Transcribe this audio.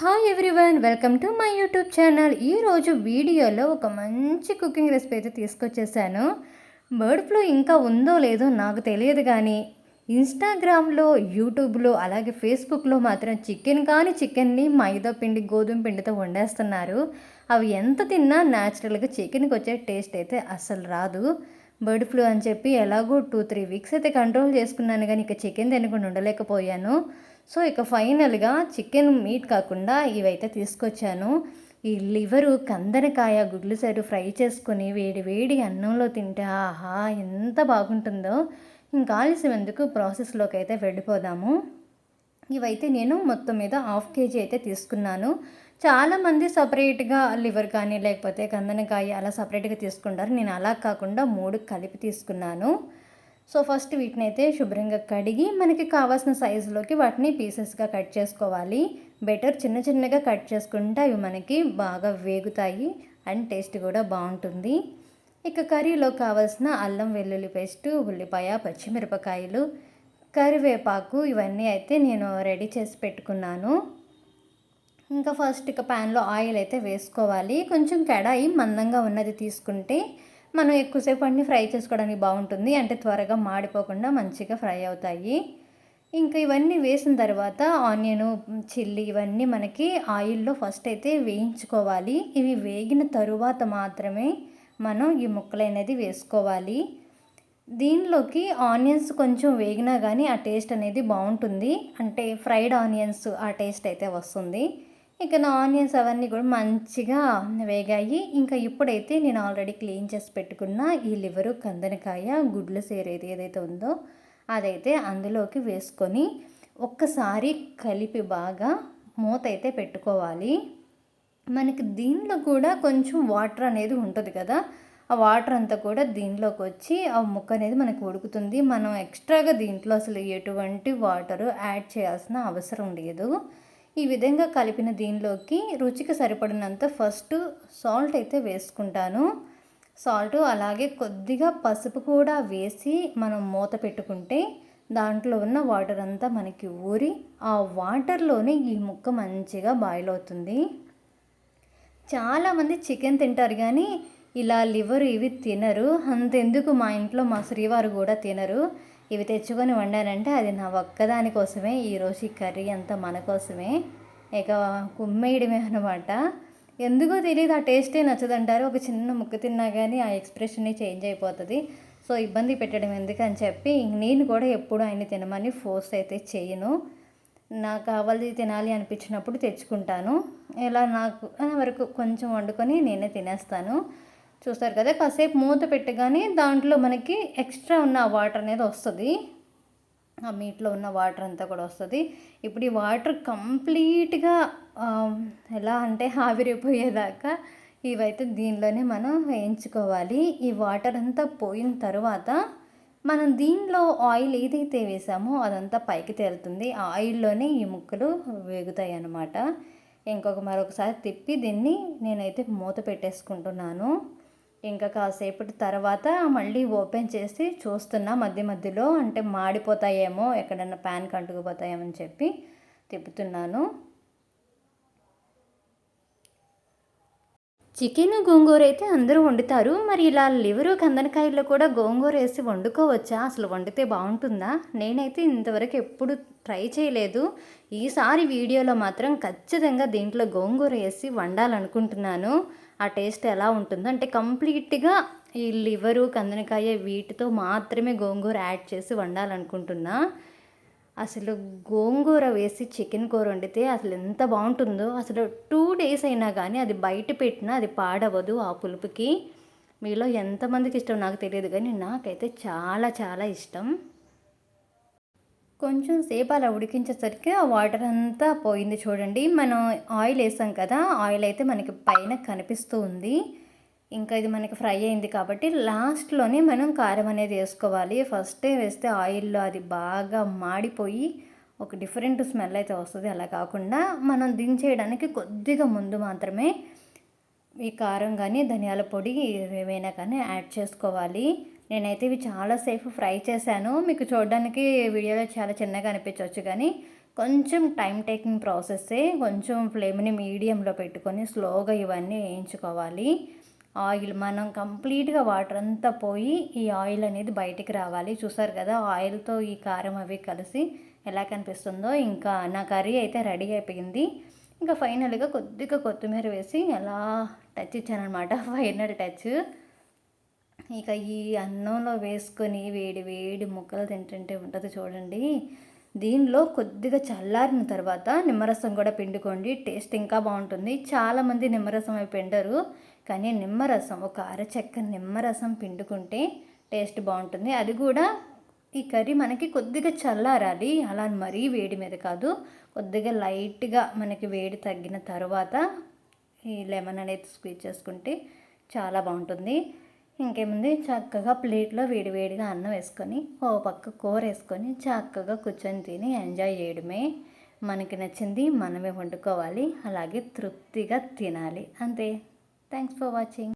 Hi everyone welcome to my YouTube channel ఈరోజు వీడియోలో ఒక మంచి కుకింగ్ రెసిపీ అయితే తీసుకొచ్చేసాను. బర్డ్ ఫ్లూ ఇంకా ఉందో లేదో నాకు తెలియదు కానీ ఇన్స్టాగ్రామ్లో యూట్యూబ్లో అలాగే ఫేస్బుక్లో మాత్రం చికెన్ కానీ చికెన్ని మైదా పిండి గోధుమ పిండితో వండేస్తున్నారు. అవి ఎంత తిన్నా న్యాచురల్గా చికెన్కి వచ్చే టేస్ట్ అయితే అస్సలు రాదు. బర్డ్ ఫ్లూ అని చెప్పి ఎలాగో టూ త్రీ వీక్స్ అయితే కంట్రోల్ చేసుకున్నాను కానీ ఇక చికెన్ తినకుండా ఉండలేకపోయాను. సో ఇక ఫైనల్గా చికెన్ మీట్ కాకుండా ఇవైతే తీసుకొచ్చాను. ఈ లివరు కందనకాయ గుడ్లు సైడు ఫ్రై చేసుకొని వేడి వేడి అన్నంలో తింటే ఆహా ఎంత బాగుంటుందో. ఇంకా ఆలస్యం ఎందుకు? ప్రాసెస్లోకి అయితే వెళ్ళిపోదాము. ఇవైతే నేను మొత్తం మీద హాఫ్ కేజీ అయితే తీసుకున్నాను. చాలామంది సపరేట్గా లివర్ కానీ లేకపోతే కందనకాయ అలా సపరేట్గా తీసుకుంటారు. నేను అలా కాకుండా మూడు కలిపి తీసుకున్నాను. సో ఫస్ట్ వీటిని అయితే శుభ్రంగా కడిగి మనకి కావాల్సిన సైజులోకి వాటిని పీసెస్గా కట్ చేసుకోవాలి. బెటర్ చిన్న చిన్నగా కట్ చేసుకుంటే అవి మనకి బాగా వేగుతాయి అండ్ టేస్ట్ కూడా బాగుంటుంది. ఇక కర్రీలో కావాల్సిన అల్లం వెల్లుల్లి పేస్ట్ ఉల్లిపాయ పచ్చిమిరపకాయలు కరివేపాకు ఇవన్నీ అయితే నేను రెడీ చేసి పెట్టుకున్నాను. ఇంకా ఫస్ట్ ఇక ప్యాన్లో ఆయిల్ అయితే వేసుకోవాలి. కొంచెం కడాయి మందంగా ఉన్నది తీసుకుంటే మనం ఎక్కువసేపు అన్ని ఫ్రై చేసుకోవడానికి బాగుంటుంది. అంటే త్వరగా మాడిపోకుండా మంచిగా ఫ్రై అవుతాయి. ఇంకా ఇవన్నీ వేసిన తర్వాత ఆనియన్ చిల్లీ ఇవన్నీ మనకి ఆయిల్లో ఫస్ట్ అయితే వేయించుకోవాలి. ఇవి వేగిన తరువాత మాత్రమే మనం ఈ ముక్కలు అనేది వేసుకోవాలి. దీనిలోకి ఆనియన్స్ కొంచెం వేగినా కానీ ఆ టేస్ట్ అనేది బాగుంటుంది. అంటే ఫ్రైడ్ ఆనియన్స్ ఆ టేస్ట్ అయితే వస్తుంది. ఇక నా ఆనియన్స్ అవన్నీ కూడా మంచిగా వేగాయి. ఇంకా ఇప్పుడైతే నేను ఆల్రెడీ క్లీన్ చేసి పెట్టుకున్న ఈ లివరు కందనకాయ గుడ్ల సేరేది ఏదైతే ఉందో అదైతే అందులోకి వేసుకొని ఒక్కసారి కలిపి బాగా మూత అయితే పెట్టుకోవాలి. మనకి దీనిలో కూడా కొంచెం వాటర్ అనేది ఉంటుంది కదా ఆ వాటర్ అంతా కూడా దీనిలోకి వచ్చి ఆ ముక్క అనేది మనకు ఉడుకుతుంది. మనం ఎక్స్ట్రాగా దీంట్లో అసలు ఎటువంటి వాటర్ యాడ్ చేయాల్సిన అవసరం లేదు. ఈ విధంగా కలిపిన దీనిలోకి రుచికి సరిపడినంత ఫస్ట్ సాల్ట్ అయితే వేసుకుంటాను. సాల్ట్ అలాగే కొద్దిగా పసుపు కూడా వేసి మనం మూత పెట్టుకుంటే దాంట్లో ఉన్న వాటర్ అంతా మనకి ఊరి ఆ వాటర్లోనే ఈ ముక్క మంచిగా బాయిల్ అవుతుంది. చాలామంది చికెన్ తింటారు కానీ ఇలా లివర్ ఇవి తినరు. అంతెందుకు మా ఇంట్లో మా శ్రీవారు కూడా తినరు. ఇవి తెచ్చుకొని వండానంటే అది నా ఒక్కదాని కోసమే. ఈరోజు ఈ కర్రీ అంతా మన కోసమే. ఇక కుమ్మేయడమే అనమాట ఎందుకో తెలియదు ఆ టేస్టే నచ్చదంటారు. ఒక చిన్న ముక్క తిన్నా కానీ ఆ ఎక్స్ప్రెషన్ని చేంజ్ అయిపోతుంది. సో ఇబ్బంది పెట్టడం ఎందుకని చెప్పి నేను కూడా ఎప్పుడు ఆయన తినమని ఫోర్స్ అయితే చేయను. నాకు కావాలి తినాలి అనిపించినప్పుడు తెచ్చుకుంటాను. ఇలా నాకు వరకు కొంచెం వండుకొని నేనే తినేస్తాను. చూస్తారు కదా కాసేపు మూత పెట్టగానే దాంట్లో మనకి ఎక్స్ట్రా ఉన్న వాటర్ అనేది వస్తుంది. ఆ మీట్లో ఉన్న వాటర్ అంతా కూడా వస్తుంది. ఇప్పుడు ఈ వాటర్ కంప్లీట్గా ఎలా అంటే ఆవిరిపోయేదాకా ఇవైతే దీనిలోనే మనం వేయించుకోవాలి. ఈ వాటర్ అంతా పోయిన తర్వాత మనం దీనిలో ఆయిల్ ఏదైతే వేసామో అదంతా పైకి తేలుతుంది. ఆ ఆయిల్లోనే ఈ ముక్కలు వేగుతాయి అన్నమాట. ఇంకొక మరొకసారి తిప్పి దీన్ని నేనైతే మూత పెట్టేసుకుంటున్నాను. ఇంకా కాసేపటి తర్వాత మళ్ళీ ఓపెన్ చేసి చూస్తున్నా మధ్య మధ్యలో అంటే మాడిపోతాయేమో ఎక్కడన్నా ప్యాన్కి అంటుకుపోతాయేమో అని చెప్పి తిప్పుతున్నాను. చికెన్ గోంగూర అయితే అందరూ వండుతారు. మరి ఇలా లివరు కందనకాయల్లో కూడా గోంగూర వేసి వండుకోవచ్చా? అసలు వండితే బాగుంటుందా? నేనైతే ఇంతవరకు ఎప్పుడు ట్రై చేయలేదు. ఈసారి వీడియోలో మాత్రం ఖచ్చితంగా దీంట్లో గోంగూర వేసి వండాలనుకుంటున్నాను. ఆ టేస్ట్ ఎలా ఉంటుందో. అంటే కంప్లీట్గా ఈ లివరు కందనకాయ వీటితో మాత్రమే గోంగూర యాడ్ చేసి వండాలనుకుంటున్నా. అసలు గోంగూర వేసి చికెన్ కూర వండితే అసలు ఎంత బాగుంటుందో. అసలు టూ డేస్ అయినా కానీ అది బయట పెట్టినా అది పాడవదు ఆ పులుపుకి. మీలో ఎంతమందికి ఇష్టం నాకు తెలియదు కానీ నాకైతే చాలా చాలా ఇష్టం. కొంచెం సేపు అలా ఉడికించేసరికి ఆ వాటర్ అంతా పోయింది చూడండి. మనం ఆయిల్ వేసాం కదా ఆయిల్ అయితే మనకి పైన కనిపిస్తూ ఉంది. ఇంకా ఇది మనకి ఫ్రై అయింది కాబట్టి లాస్ట్లోనే మనం కారం అనేది వేసుకోవాలి. ఫస్టే వేస్తే ఆయిల్లో అది బాగా మాడిపోయి ఒక డిఫరెంట్ స్మెల్ అయితే వస్తుంది. అలా కాకుండా మనం దించేయడానికి కొద్దిగా ముందు మాత్రమే ఈ కారం కానీ ధనియాల పొడి ఏమైనా కానీ యాడ్ చేసుకోవాలి. నేనైతే ఇవి చాలాసేపు ఫ్రై చేశాను. మీకు చూడడానికి వీడియోలో చాలా చిన్నగా అనిపించవచ్చు కానీ కొంచెం టైం టేకింగ్ ప్రాసెస్సే కొంచెం ఫ్లేమ్ని మీడియంలో పెట్టుకొని స్లోగా ఇవన్నీ వేయించుకోవాలి. ఆయిల్ మనం కంప్లీట్గా వాటర్ అంతా పోయి ఈ ఆయిల్ అనేది బయటికి రావాలి. చూసారు కదా ఆయిల్తో ఈ కారం అవి కలిసి ఎలా కనిపిస్తుందో ఇంకా నా కర్రీ అయితే రెడీ అయిపోయింది. ఇంకా ఫైనల్గా కొద్దిగా కొత్తిమీర వేసి ఎలా టచ్ ఇచ్చానమాట ఫైనల్ టచ్. ఇక ఈ అన్నంలో వేసుకొని వేడి వేడి ముక్కలు తింటుంటే ఉంటుంది చూడండి. దీనిలో కొద్దిగా చల్లారిన తర్వాత నిమ్మరసం కూడా పిండుకోండి. టేస్ట్ ఇంకా బాగుంటుంది. చాలామంది నిమ్మరసం అవి పిండరు కానీ నిమ్మరసం ఒక అరచెక్క నిమ్మరసం పిండుకుంటే టేస్ట్ బాగుంటుంది. అది కూడా ఈ కర్రీ మనకి కొద్దిగా చల్లారాలి. అలా మరీ వేడి మీద కాదు కొద్దిగా లైట్గా మనకి వేడి తగ్గిన తర్వాత ఈ లెమన్ అనేది స్క్వీజ్ చేసుకుంటే చాలా బాగుంటుంది. ఇంకేముంది? చక్కగా ప్లేట్లో వేడివేడిగా అన్నం వేసుకొని ఓ పక్క కూర వేసుకొని చక్కగా కూర్చొని తిని ఎంజాయ్ చేయడమే. మనకి నచ్చింది మనమే వండుకోవాలి అలాగే తృప్తిగా తినాలి. అంతే. Thanks for watching.